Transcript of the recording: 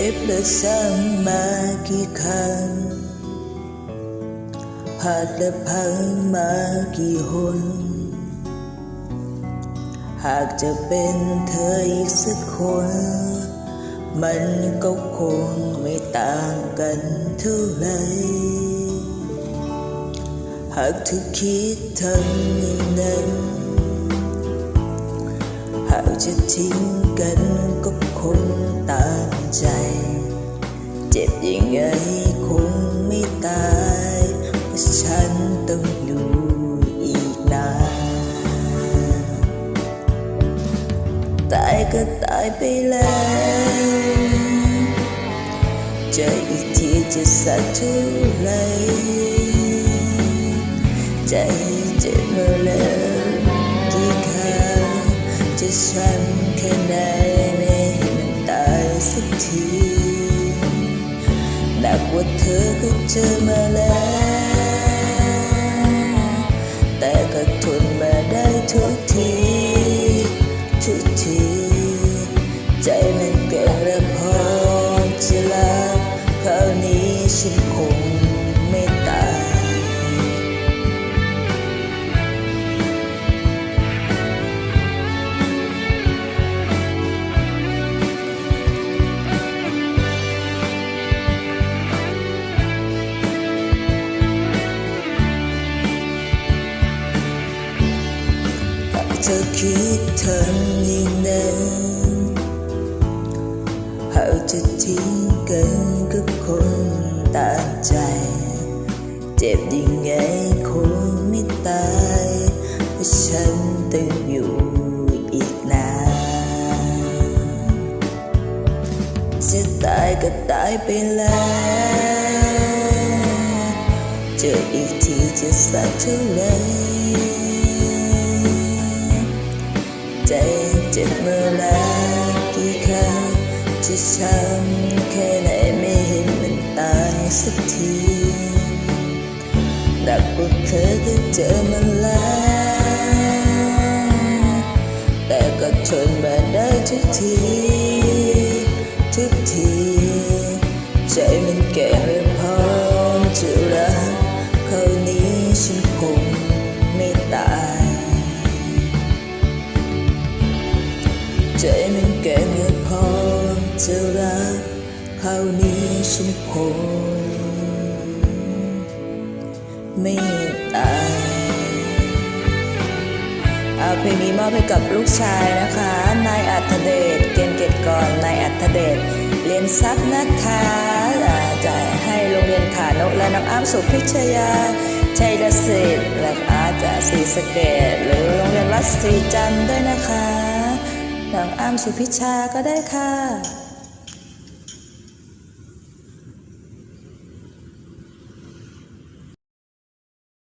และซ้ำมากี่ครั้งพลาดและพังมากี่หน หากจะเป็นเธออีกสักคน มันก็คงไม่ต่างกันเท่าไหร่หากเธอคิดทำอย่างนั้น หากจะทิ้งกัน จ็บยังไงคงไม่ตายเพราะฉันต้องอยู่อีกนานตายก็ตายไปแล้วเจออีกทีจะสักเท่าไรใจเจ็บมาแล้วกี่ครั้งจะช้ำ ว่าเธอก็เจอมาแล้ว แต่ก็ทนมาได้ทุกที ทุกที ใจมันเกิดระพอจะรับคราวนี้ฉัน เธอคิดทำอย่างนั้นหากจะทิ้งกันก็คงตามใจ เจ็บยังไงคงไม่ตายเพราะฉันต้องอยู่อีกนานจะตายก็ตายไปแล้ว เจออีกทีจะสักเท่าไหร ใจเจ็บเมื่อไรกี่ครั้งจะช้ำแค่ไหนไม่เห็นมันตายสักทีหนักกว่าเธอก็เจอมันแล้วแต่ก็ทนมาได้ทุกที ทุกที ใจมันแก่และพร้อมจะ ใจมันแก่พอจะรักคราวนี้ฉันคงไม่ตายเอาเพลงนี้มอบให้กับลูกชายนะคะ นายอัธเดชเกณฑ์เกตก่อนนายอัธเดชเรียนซับนะคะอ่าจะให้โรงเรียนขานุและน้องอ้ำสุพิชยาชัยรศิษฐ์และอาจจะศรีสเกดหรือโรงเรียนวัดศรีจันทร์ด้วยนะคะ น้องอ้ำสุพิชาก็ได้ค่ะ